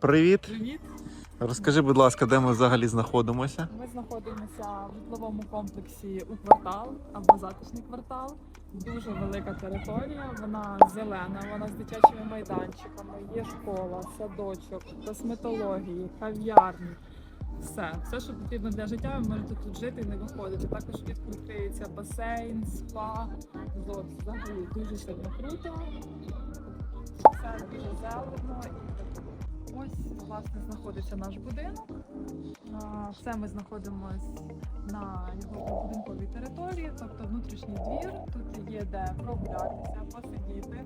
Привіт! Привіт! Розкажи, будь ласка, де ми взагалі знаходимося? Ми знаходимося в житловому комплексі у квартал або затишний квартал. Дуже велика територія, вона зелена, вона з дитячими майданчиками, є школа, садочок, косметології, кав'ярні. Все, все, що потрібно для життя, ви можете тут жити і не виходити. Також відкриється басейн, спа. От, взагалі дуже сильно круто. Все дуже зелено і власне знаходиться наш будинок. Все ми знаходимося на його будинковій території, тобто внутрішній двір. Тут є де прогулятися, посидіти,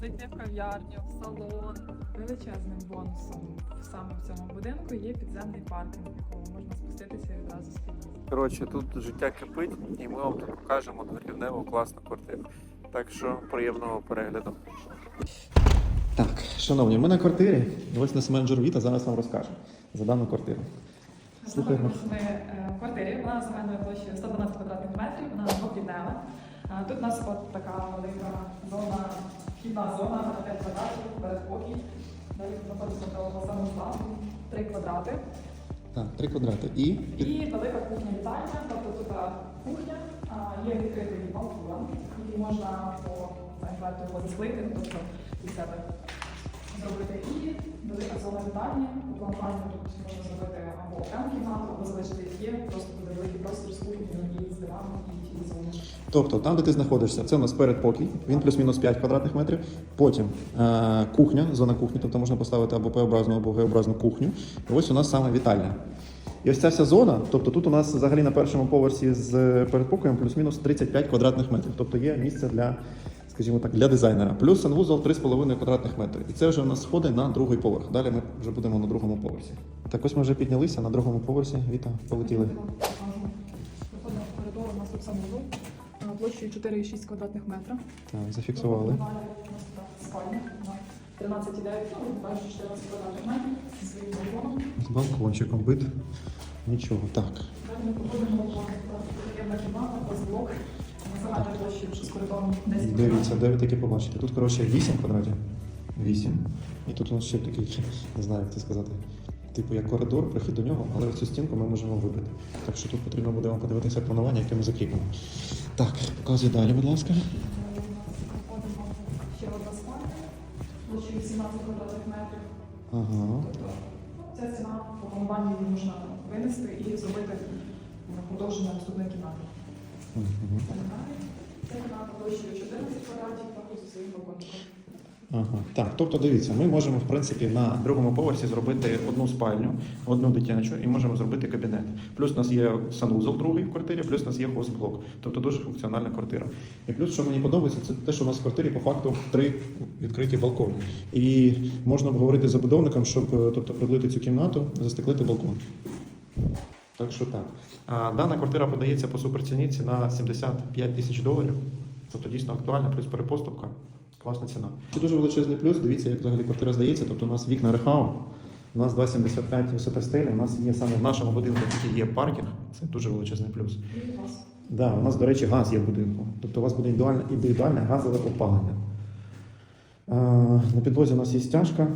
зайти в кав'ярню, в салон. Величезним бонусом саме в цьому будинку є підземний паркінг, в якому можна спуститися відразу з під'їзду. Коротше, тут життя кипить, і ми вам тут покажемо двохрівневу класну квартиру. Так що приємного перегляду. Так, шановні, ми на квартирі. Ось нас менеджер Віта зараз вам розкаже за дану квартиру. Слухаємо. Ми е, в квартирі. Вона загальною площею 112 квадратних метрів, вона двохрівнева. А, Тут у нас от така велика зона, вхідна зона на 5 квадратів, передпокій. Далі знаходиться до самого складу 3 квадрати. Так, три квадрати. І І велика кухня вітальня, тобто тут кухня, є відкритий балкон, який можна по інверту його тобто від себе зробити. І велика зона вітальні. У плануванні тут можна зробити або окрему кімнату, або залишити є, просто буде великий простір з кухнею і з диваном і телевізором. Тобто, там, де ти знаходишся, це у нас передпокій, він плюс-мінус 5 квадратних метрів. Потім е, кухня, зона кухні, тобто можна поставити або П-образну, або Г-образну кухню. І ось у нас саме вітальня. І ось ця вся зона, тобто тут у нас взагалі на першому поверсі з передпокоєм плюс-мінус 35 квадратних метрів. Тобто є місце для, скажімо так, для дизайнера. Плюс санвузол 3,5 квадратних метри. І це вже у нас сходи на другий поверх. Далі ми вже будемо на другому поверсі. Так ось ми вже піднялися на другому поверсі. Віта, полетіли. Виходимо в коридор, у нас тут санвузол а, площею 4,6 квадратних метра. Так, зафіксували. Далі у нас тут спальня 13,9, ну, майже 14 квадратних метрів зі своїм балконом. З балкончиком бит. Нічого. Так. Далі ми проходимо по таємна кімната, позблок. Загальна площа вже з коридором 10 Дивіться, де ви таке побачите. Тут, коротше, 8 квадратів. 8. І тут у нас ще такий, не знаю, як це сказати. Типу як коридор, прихід до нього, але цю стінку ми можемо вибити. Так що тут потрібно буде вам подивитися планування, яке ми закріпимо. Так, показуй далі, будь ласка. Проходимо ще одна спальня, площею 18 квадратних метрів. Ага. Тобто ця ціна по плануванню її можна винести і зробити е, продовження наступної кімнати. Ця кімната площею 14 квадратів, також своїм балкончиком. Ага. Так, тобто дивіться, ми можемо в принципі на другому поверсі зробити одну спальню, одну дитячу і можемо зробити кабінет. Плюс у нас є санвузол другий в квартирі, плюс у нас є хозблок. Тобто дуже функціональна квартира. І плюс, що мені подобається, це те, що у нас в квартирі по факту три відкриті балкони. І можна обговорити з забудовником, щоб е, тобто продлити цю кімнату, застеклити балкон. Так що так. А, дана квартира подається по суперціні, ціна 75 тисяч доларів. Тобто дійсно актуальна, плюс перепоступка. Класна ціна. Це дуже величезний плюс. Дивіться, як взагалі квартира здається. Тобто у нас вікна рехау, у нас 2,75 висота стелі, у нас є саме в нашому будинку тільки є паркінг. Це дуже величезний плюс. І Да, у нас, до речі, газ є в будинку. Тобто у вас буде індивідуальне газове опалення. А, на підлозі у нас є стяжка.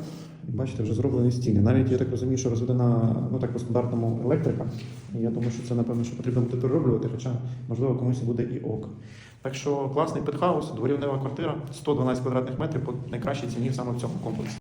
Бачите, вже зроблені стіни. Навіть я так розумію, що розведена ну так по стандартному електрика. І я думаю, що це напевно, що потрібно буде перероблювати, хоча можливо комусь буде і ок. Так що класний пентхаус, дворівнева квартира, 112 квадратних метрів по найкращій ціні саме в цьому комплексі.